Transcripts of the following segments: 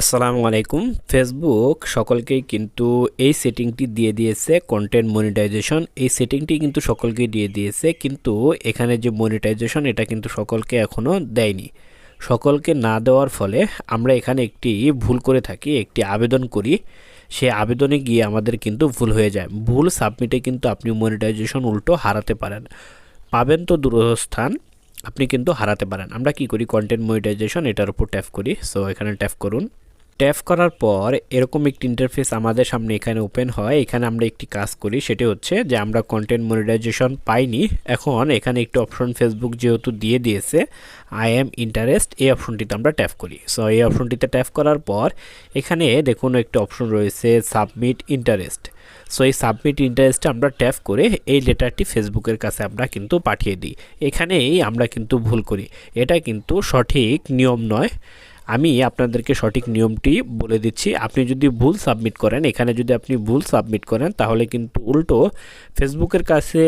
আসসালামু আলাইকুম। ফেসবুক সকলকেই কিন্তু এই সেটিংটি দিয়ে দিয়েছে কন্টেন্ট মনিটাইজেশন এই সেটিংটি কিন্তু সকলকে দিয়ে দিয়েছে, কিন্তু এখানে যে মনিটাইজেশন এটা কিন্তু সকলকে এখনও দেয়নি। সকলকে না দেওয়ার ফলে আমরা এখানে একটি ভুল করে থাকি, একটি আবেদন করি। সে আবেদনে গিয়ে আমাদের কিন্তু ভুল হয়ে যায়। ভুল সাবমিটে কিন্তু আপনি মনিটাইজেশন উল্টো হারাতে পারেন। পাবেন তো দূরস্থান, আপনি কিন্তু হারাতে পারেন। আমরা কি করি? কন্টেন্ট মনিটাইজেশন এটার উপর ট্যাপ করি। সো এখানে ট্যাপ করুন। ট্যাপ করার পর এরকম একটি ইন্টারফেস আমাদের সামনে এখানে ওপেন হয়। এখানে আমরা একটি কাজ করি, সেটি হচ্ছে যে আমরা কন্টেন্ট মনিটাইজেশন পাইনি। এখন এখানে একটি অপশন ফেসবুক যেহেতু দিয়ে দিয়েছে আই এম ইন্টারেস্ট এই অপশনটিতে আমরা ট্যাপ করি। সো এই অপশনটিতে ট্যাপ করার পর এখানে দেখুন একটি অপশন রয়েছে সাবমিট ইন্টারেস্ট সো এই সাবমিট ইন্টারেস্টে আমরা ট্যাপ করে এই লেটারটি ফেসবুকের কাছে আমরা কিন্তু পাঠিয়ে দিই। এখানেই আমরা কিন্তু ভুল করি। এটা কিন্তু সঠিক নিয়ম নয়। আমি আপনাদেরকে সঠিক নিয়মটি বলে দিচ্ছি। আপনি যদি ভুল সাবমিট করেন, এখানে যদি আপনি ভুল সাবমিট করেন, তাহলে কিন্তু উল্টো ফেসবুকের কাছে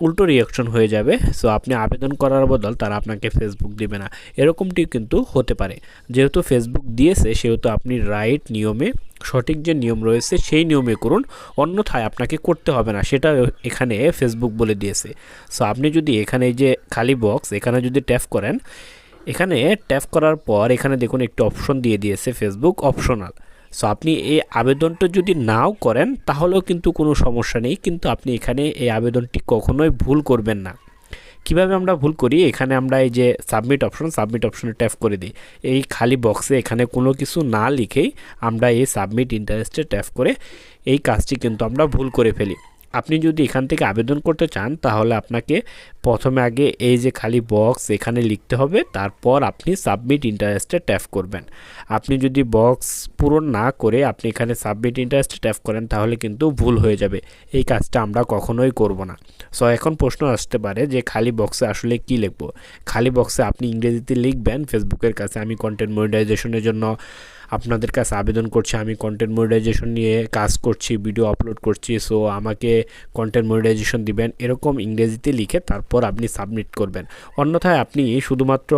উল্টো রিয়াকশন হয়ে যাবে। সো আপনি আবেদন করার বদল তারা আপনাকে ফেসবুক দেবে না। এরকমটি কিন্তু হতে পারে। যেহেতু ফেসবুক দিয়েছে, সেহেতু আপনি রাইট নিয়মে, সঠিক যে নিয়ম রয়েছে, সেই নিয়মে করুন। অন্যথায় আপনাকে করতে হবে না। সেটা এখানে ফেসবুক বলে দিয়েছে। সো আপনি যদি এখানে যে খালি বক্স এখানে যদি ট্যাপ করেন এখানে ট্যাপ করার পর এখানে দেখুন একটি অপশন দিয়ে দিয়েছে ফেসবুক অপশনাল সো আপনি এই আবেদনটা যদি নাও করেন, তাহলেও কিন্তু কোনো সমস্যা নেই, কিন্তু আপনি এখানে এই আবেদনটি কখনোই ভুল করবেন না। কীভাবে আমরা ভুল করি? এখানে আমরা এই যে সাবমিট অপশন সাবমিট অপশনে ট্যাপ করে দিই। এই খালি বক্সে এখানে কোনো কিছু না লিখেই আমরা এই সাবমিট ইন্টারেস্টে ট্যাপ করে এই কাজটি কিন্তু আমরা ভুল করে ফেলি। আপনি যদি এখান থেকে আবেদন করতে চান, তাহলে আপনাকে প্রথমে আগে এই যে খালি বক্স এখানে লিখতে হবে, তারপর আপনি সাবমিট ইন্টারেস্টে ট্যাপ করবেন। আপনি যদি বক্স পূরণ না করে আপনি এখানে সাবমিট ইন্টারেস্টে ট্যাপ করেন, তাহলে কিন্তু ভুল হয়ে যাবে। এই কাজটা আমরা কখনোই করব না। সো এখন প্রশ্ন আসতে পারে যে খালি বক্সে আসলে কি লিখব? খালি বক্সে আপনি ইংরেজিতে লিখবেন ফেসবুকের কাছে আমি কন্টেন্ট মনিটাইজেশনের জন্য আপনাদের কাছে আবেদন করছি, আমি কন্টেন্ট মনিটাইজেশন নিয়ে কাজ করছি ভিডিও আপলোড করছি সো আমাকে কন্টেন্ট মনিটাইজেশন দিবেন, এরকম ইংরেজিতে লিখে তারপর আপনি সাবমিট করবেন। অন্যথায় আপনি শুধুমাত্র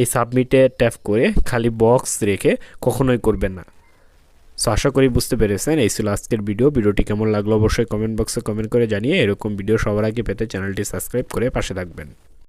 এই সাবমিটে ট্যাপ করে খালি বক্স রেখে কখনোই করবেন না। সো আশা করি বুঝতে পেরেছেন, এই ছিল আজকের ভিডিও ভিডিওটি কেমন লাগল অবশ্যই কমেন্ট বক্সে কমেন্ট করে জানিয়ে এরকম ভিডিও সবার আগে পেতে চ্যানেলটি সাবস্ক্রাইব করে পাশে থাকবেন।